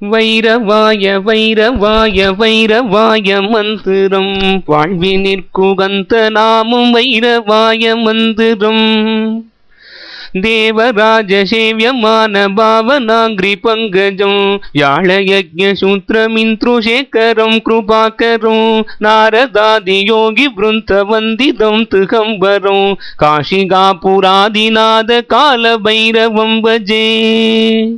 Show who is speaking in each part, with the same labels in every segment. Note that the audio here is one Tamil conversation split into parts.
Speaker 1: வைரவாய வைரவாய வைரவாய மந்திரம். வாழ்வினிற்குகந்த நாமும் வைரவாய மந்திரம். தேவராஜ சேவியமான பாவனாங்கிரி பங்கஜம். யாழயஜ்ய சூத்திரமிந்த்ருஷேகரம் கிருபாகரம். நாரதாதி யோகி விருந்த வந்திதம் திகம்பரம். காஷிகாபுராதிநாத கால பைரவம் பஜே.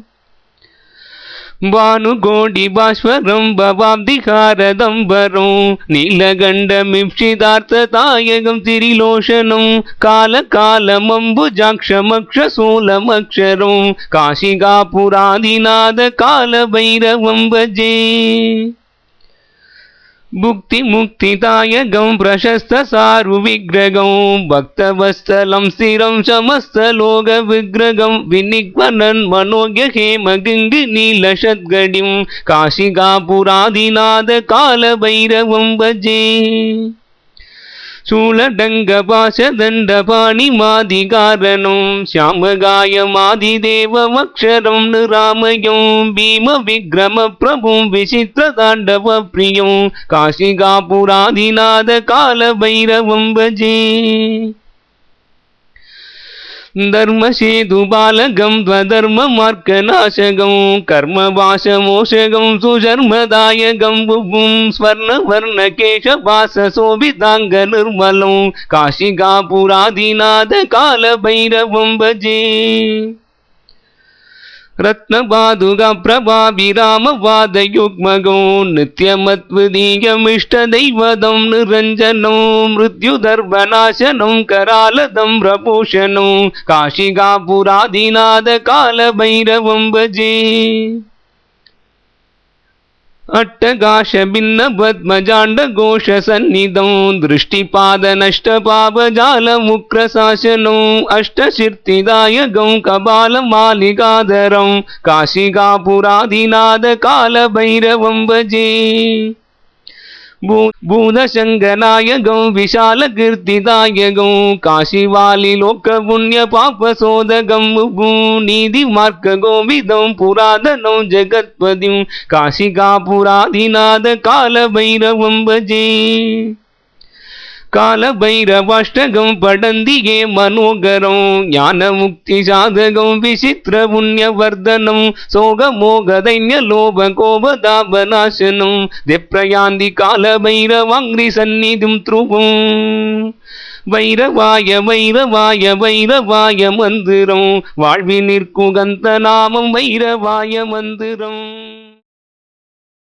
Speaker 1: భానుగోడి భాస్వరం భవాబ్దిహారదంబరం నీలగండమిప్సిదార్థతాయగం తిరిలోషణం కాలకాలమంబుజాక్షమక్షశూలమక్షరం కాశిగాపురాదినాథ కాలభైరవం భజే భుక్తి ముక్తిదాయకం ప్రశస్త సారు విగ్రహం భక్తవత్సలం స్థిరం సమస్తలోక విగ్రహం వినిగ్వనన్ మనోజ్ఞ హేమ గంగి నీలషద్గడిం కాశికాపురాదినాథ కాల భైరవం భజే சூலடங்க பாசதண்டபாணி மாதிகாரணம் சியாமகாய மாதிதேவமக்ஷரம் நிராமயம் பீம விக்ரம பிரபும் விசித்திரதாண்டவ பிரியம் காசிகாபுராதிநாத கால பைரவம் பஜே. ധർമ്മശേതുപാലകം ത്വധർമ്മ മാർഗനാശകം കർമ്മവാശമോഷകം സുധർമ്മദായകം ബുഭും സ്വർണവർണകേശവാസശോഭിതാംഗ നിർമ്മലം കാശികാപുരാധിനാഥ കാലഭൈരവം ഭജേ भजे रत्नपादुकप्रभाभिरामवादयुग्मगो नित्यमद्विदीयमिष्टदैवतं निरञ्जनं मृत्युदर्भनाशनं करालदं प्रपोषणं काशिकापुरादिनाथकालभैरवं भजे अट्टगाशभिन्नपद्मजाण्डघोषसन्निधं दृष्टिपादनष्टपापजालमुक्रशासनम् अष्टशीर्तिदायकं कपालमालिकाधरं काशिकापुरादिनाथकालभैरवं भजे భూతశంకనాయకం విశాల కీర్తిదాయకం కాశీవాలి లోక పుణ్య పాప సోదకం నీతి మార్గ గోవిదం పురాధనం జగత్పదిం కాశికా పురాధినాథ కాల భైరవం భజే காலபைரவாஷ்டகம் படந்தியே மனோகரம் ஞான முக்தி சாதகம் விசித்திர புண்ணியவர்தனம் சோகமோகதைன்ய லோப கோபதாபநாசனம் தெப்ரயாந்தி காலபைரவாங்கிரி சந்நிதிம் துருவம். வைரவாய வைரவாய வைரவாய மந்திரம் வாழ்வி நிற்குகந்த நாமம் வைரவாய மந்திரம்.